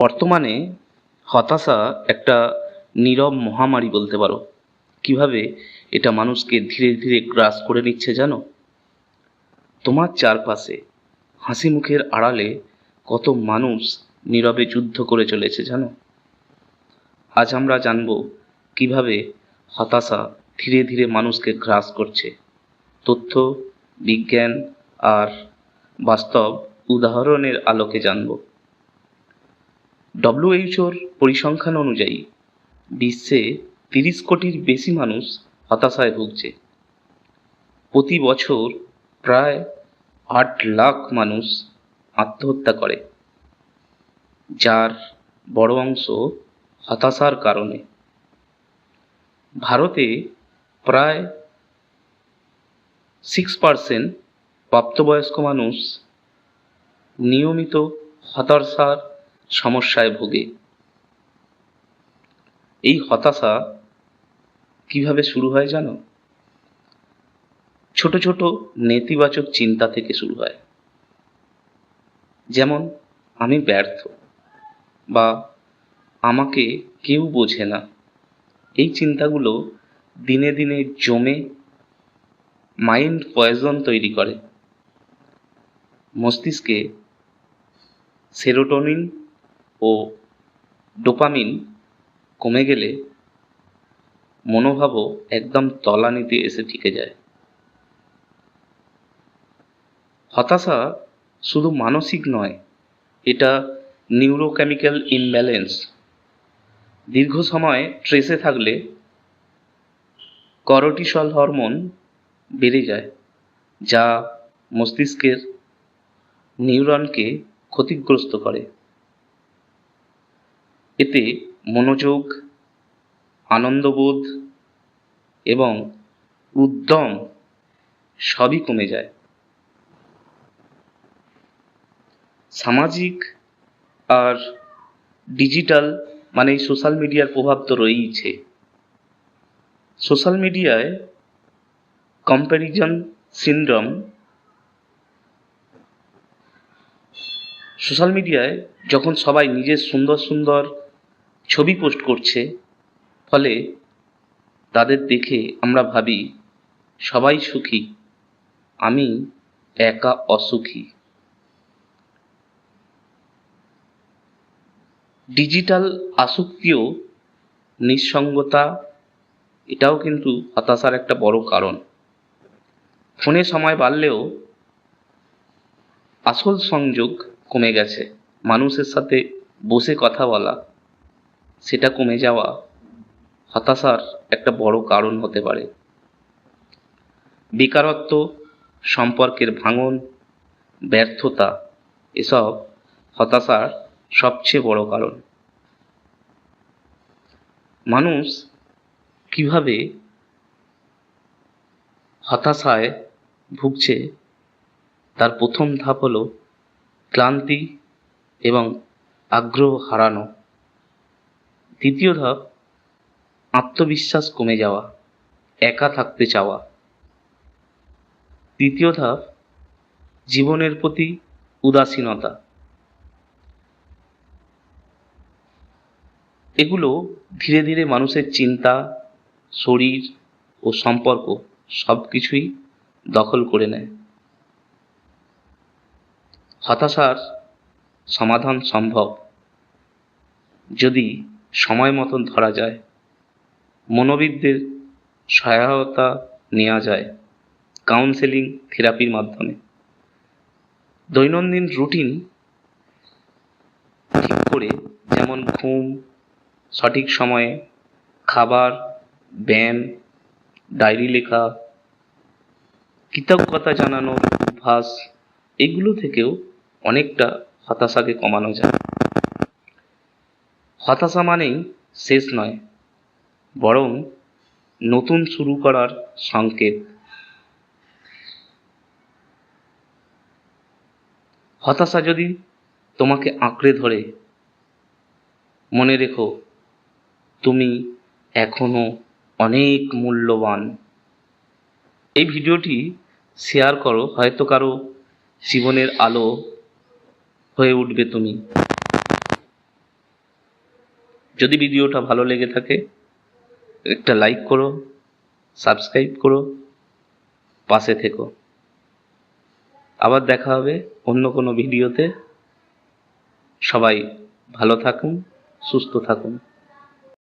বর্তমানে হতাশা একটা নীরব মহামারী বলতে পারো। কীভাবে এটা মানুষকে ধীরে ধীরে গ্রাস করে নিচ্ছে জানো? তোমার চারপাশে হাসি মুখের আড়ালে কত মানুষ নীরবে যুদ্ধ করে চলেছে জানো? আজ আমরা জানব কীভাবে হতাশা ধীরে ধীরে মানুষকে গ্রাস করছে। তথ্য, বিজ্ঞান আর বাস্তব উদাহরণের আলোকে জানব। ডব্লিউএইচওর পরিসংখ্যান অনুযায়ী বিশ্বে তিরিশ কোটির বেশি মানুষ হতাশায় ভুগছে। প্রতি বছর প্রায় আট লাখ মানুষ আত্মহত্যা করে, যার বড় অংশ হতাশার কারণে। ভারতে প্রায় সিক্স পার্সেন্ট প্রাপ্তবয়স্ক মানুষ নিয়মিত হতাশার সমস্যায় ভোগে। এই হতাশা কীভাবে শুরু হয় জানো? ছোট ছোট নেতিবাচক চিন্তা থেকে শুরু হয়। যেমন, আমি ব্যর্থ বা আমাকে কেউ বোঝে না। এই চিন্তাগুলো দিনে দিনে জমে মাইন্ড পয়জন তৈরি করে। মস্তিষ্কে সেরোটোনিন ও ডোপামিন কমে গেলে মনোভাবও একদম তলানিতে এসে টিকে যায়। হতাশা শুধু মানসিক নয়, এটা নিউরোকেমিক্যাল ইমব্যালেন্স দীর্ঘ সময় ট্রেসে থাকলে করটিসল হরমোন বেড়ে যায়, যা মস্তিষ্কের নিউরনকে ক্ষতিগ্রস্ত করে। এতে মনোযোগ, আনন্দবোধ এবং উদ্যম সবই কমে যায়। সামাজিক আর ডিজিটাল মানে সোশ্যাল মিডিয়ার প্রভাব তো রয়েইছে। সোশ্যাল মিডিয়ায় কম্প্যারিজন সিন্ড্রম সোশ্যাল মিডিয়ায় যখন সবাই নিজের সুন্দর সুন্দর ছবি পোস্ট করছে, ফলে তাদের দেখে আমরা ভাবি, সবাই সুখী, আমি একা অসুখী। ডিজিটাল আসক্তিও নিঃসঙ্গতা, এটাও কিন্তু হতাশার একটা বড় কারণ। ফোনে সময় বাড়লেও আসল সংযোগ কমে গেছে। মানুষের সাথে বসে কথা বলা সেটা কমে যাওয়া হতাশার একটা বড় কারণ হতে পারে। বেকারত্ব, সম্পর্কের ভাঙন, ব্যর্থতা, এসব হতাশার সবচেয়ে বড় কারণ। মানুষ কীভাবে হতাশায় ভুগছে, তার প্রথম ধাপ হলো ক্লান্তি এবং আগ্রহ হারানো। দ্বিতীয় ধাপ, আত্মবিশ্বাস কমে যাওয়া, একা থাকতে চাওয়া। তৃতীয় ধাপ, জীবনের প্রতি উদাসীনতা। এগুলো ধীরে ধীরে মানুষের চিন্তা, শরীর ও সম্পর্ক সব কিছুই দখল করে নেয়। হতাশার সমাধান সম্ভব। যদি সময় মতন ধরা যায়। মনোবিদদের সহায়তা নেওয়া যায় কাউন্সেলিং থেরাপির মাধ্যমে। দৈনন্দিন রুটিন ঠিক করে যেমন ঘুম, সঠিক সময়ে খাবার, ব্যায়াম, ডায়েরি লেখা, কৃতজ্ঞতা জানানোর অভ্যাস, এগুলো থেকেও অনেকটা হতাশাকে কমানো যায়। হতাশা মানেই শেষ নয়, বরং নতুন শুরু করার সংকেত। হতাশা যদি তোমাকে আঁকড়ে ধরে, মনে রেখো তুমি এখনও অনেক মূল্যবান। এই ভিডিওটি শেয়ার করো, হয়তো কারও জীবনের আলো হয়ে উঠবে তুমি। যদি ভিডিওটা ভালো লেগে থাকে, একটা লাইক করো সাবস্ক্রাইব করো, পাশে থেকো। আবার দেখা হবে অন্য কোনো ভিডিওতে। সবাই ভালো থাকুন, সুস্থ থাকুন।